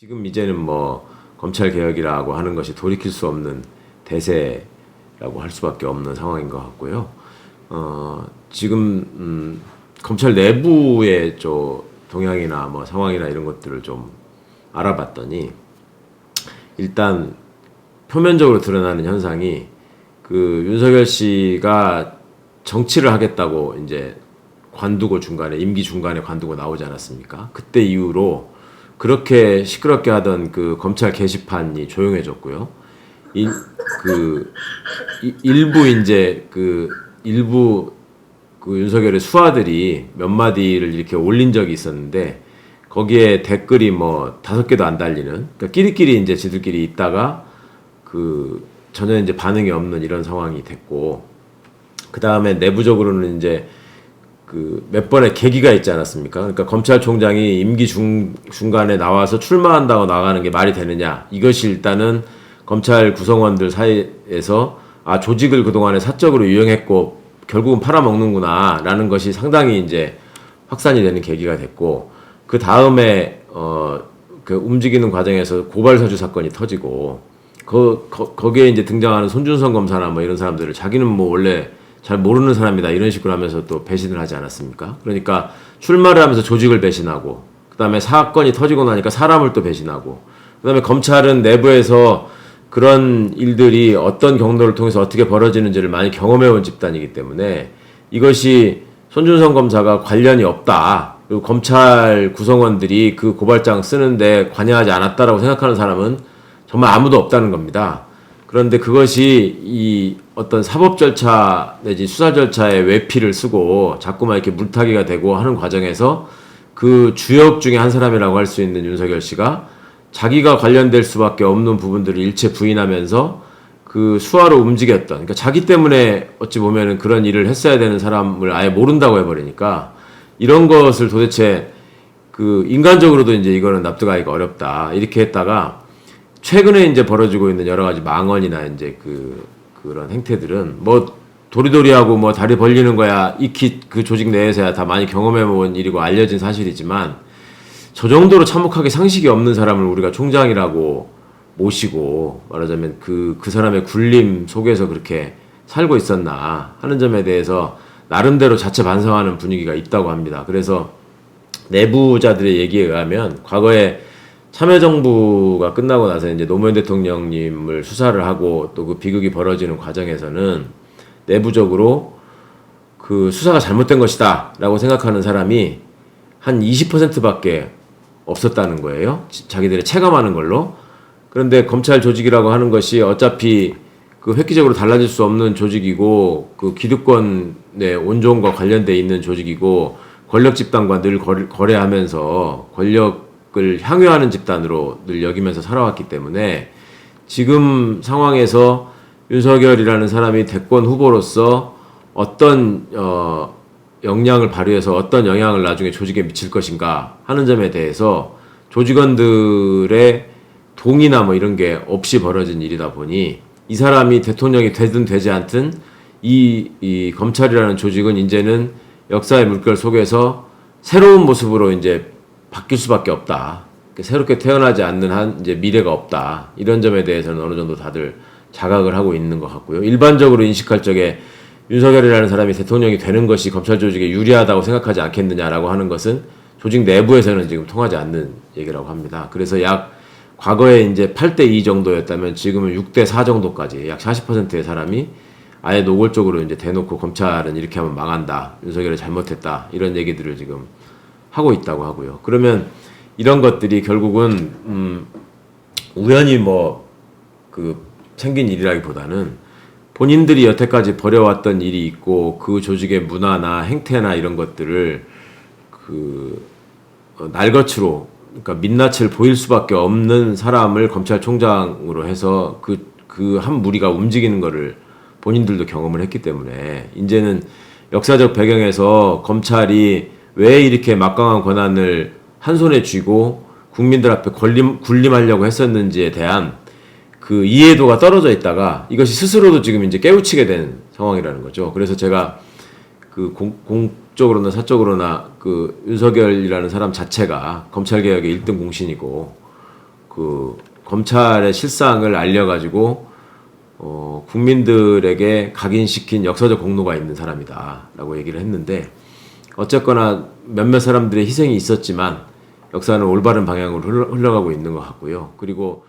지금 이제는 뭐 검찰 개혁이라고 하는 것이 돌이킬 수 없는 대세라고 할 수밖에 없는 상황인 것 같고요. 어, 지금 음, 검찰 내부의 저 동향이나 뭐 상황이나 이런 것들을 좀 알아봤더니 일단 표면적으로 드러나는 현상이 그 윤석열 씨가 정치를 하겠다고 이제 관두고 중간에 임기 중간에 관두고 나오지 않았습니까? 그때 이후로 그렇게 시끄럽게 하던 그 검찰 게시판이 조용해졌고요. 일, 그 이- 일부 이제 그 일부 그 윤석열의 수하들이 몇 마디를 이렇게 올린 적이 있었는데 거기에 댓글이 뭐 다섯 개도 안 달리는 그러니까 끼리끼리 이제 지들끼리 있다가 그 전혀 이제 반응이 없는 이런 상황이 됐고 그 다음에 내부적으로는 이제 그 몇 번의 계기가 있지 않았습니까? 그러니까 검찰총장이 임기 중 중간에 나와서 출마한다고 나가는 게 말이 되느냐? 이것이 일단은 검찰 구성원들 사이에서 아 조직을 그 동안에 사적으로 이용했고 결국은 팔아먹는구나 라는 것이 상당히 이제 확산이 되는 계기가 됐고 그 다음에 어 그 움직이는 과정에서 고발 사주 사건이 터지고 그 거, 거기에 이제 등장하는 손준성 검사나 뭐 이런 사람들을 자기는 뭐 원래 잘 모르는 사람이다 이런 식으로 하면서 또 배신을 하지 않았습니까? 그러니까 출마를 하면서 조직을 배신하고 그다음에 사건이 터지고 나니까 사람을 또 배신하고 그다음에 검찰은 내부에서 그런 일들이 어떤 경로를 통해서 어떻게 벌어지는지를 많이 경험해온 집단이기 때문에 이것이 손준성 검사가 관련이 없다. 그리고 검찰 구성원들이 그 고발장 쓰는데 관여하지 않았다라고 생각하는 사람은 정말 아무도 없다는 겁니다. 그런데 그것이 이 어떤 사법 절차 내지 수사 절차에 외피를 쓰고 자꾸만 이렇게 물타기가 되고 하는 과정에서 그 주역 중에 한 사람이라고 할 수 있는 윤석열 씨가 자기가 관련될 수밖에 없는 부분들을 일체 부인하면서 그 수화로 움직였던 그러니까 자기 때문에 어찌 보면은 그런 일을 했어야 되는 사람을 아예 모른다고 해버리니까 이런 것을 도대체 그 인간적으로도 이제 이거는 납득하기가 어렵다 이렇게 했다가 최근에 이제 벌어지고 있는 여러 가지 망언이나 이제 그 그런 행태들은 뭐 도리도리하고 뭐 다리 벌리는 거야 익히 그 조직 내에서야 다 많이 경험해 본 일이고 알려진 사실이지만 저 정도로 참혹하게 상식이 없는 사람을 우리가 총장이라고 모시고 말하자면 그, 그 사람의 굴림 속에서 그렇게 살고 있었나 하는 점에 대해서 나름대로 자체 반성하는 분위기가 있다고 합니다. 그래서 내부자들의 얘기에 의하면 과거에 참여정부가 끝나고 나서 이제 노무현 대통령님을 수사를 하고 또 그 비극이 벌어지는 과정에서는 내부적으로 그 수사가 잘못된 것이다 라고 생각하는 사람이 한 20%밖에 없었다는 거예요. 지- 자기들이 체감하는 걸로. 그런데 검찰 조직이라고 하는 것이 어차피 그 획기적으로 달라질 수 없는 조직이고 그 기득권의 온종과 관련돼 있는 조직이고 권력 집단과 늘 거래- 거래하면서 권력 을 향유하는 집단으로 늘 여기면서 살아왔기 때문에 지금 상황에서 윤석열이라는 사람이 대권 후보로서 어떤 어 역량을 발휘해서 어떤 영향을 나중에 조직에 미칠 것인가 하는 점에 대해서 조직원들의 동의나 뭐 이런 게 없이 벌어진 일이다 보니 이 사람이 대통령이 되든 되지 않든 이, 이 검찰이라는 조직은 이제는 역사의 물결 속에서 새로운 모습으로 이제 바뀔 수밖에 없다. 새롭게 태어나지 않는 한 이제 미래가 없다. 이런 점에 대해서는 어느 정도 다들 자각을 하고 있는 것 같고요. 일반적으로 인식할 적에 윤석열이라는 사람이 대통령이 되는 것이 검찰 조직에 유리하다고 생각하지 않겠느냐라고 하는 것은 조직 내부에서는 지금 통하지 않는 얘기라고 합니다. 그래서 약 과거에 이제 8대 2 정도였다면 지금은 6대 4 정도까지 약 40%의 사람이 아예 노골적으로 이제 대놓고 검찰은 이렇게 하면 망한다. 윤석열이 잘못했다. 이런 얘기들을 지금 하고 있다고 하고요. 그러면 이런 것들이 결국은 음 우연히 뭐 그 생긴 일이라기보다는 본인들이 여태까지 벌여왔던 일이 있고 그 조직의 문화나 행태나 이런 것들을 그 어, 날것으로 그러니까 민낯을 보일 수밖에 없는 사람을 검찰총장으로 해서 그 그 한 무리가 움직이는 거를 본인들도 경험을 했기 때문에 이제는 역사적 배경에서 검찰이 왜 이렇게 막강한 권한을 한 손에 쥐고 국민들 앞에 걸림, 군림하려고 했었는지에 대한 그 이해도가 떨어져 있다가 이것이 스스로도 지금 이제 깨우치게 된 상황이라는 거죠. 그래서 제가 그 공, 공적으로나 사적으로나 그 윤석열이라는 사람 자체가 검찰 개혁의 1등 공신이고 그 검찰의 실상을 알려가지고 어, 국민들에게 각인시킨 역사적 공로가 있는 사람이다라고 얘기를 했는데 어쨌거나 몇몇 사람들의 희생이 있었지만 역사는 올바른 방향으로 흘러- 흘러가고 있는 것 같고요. 그리고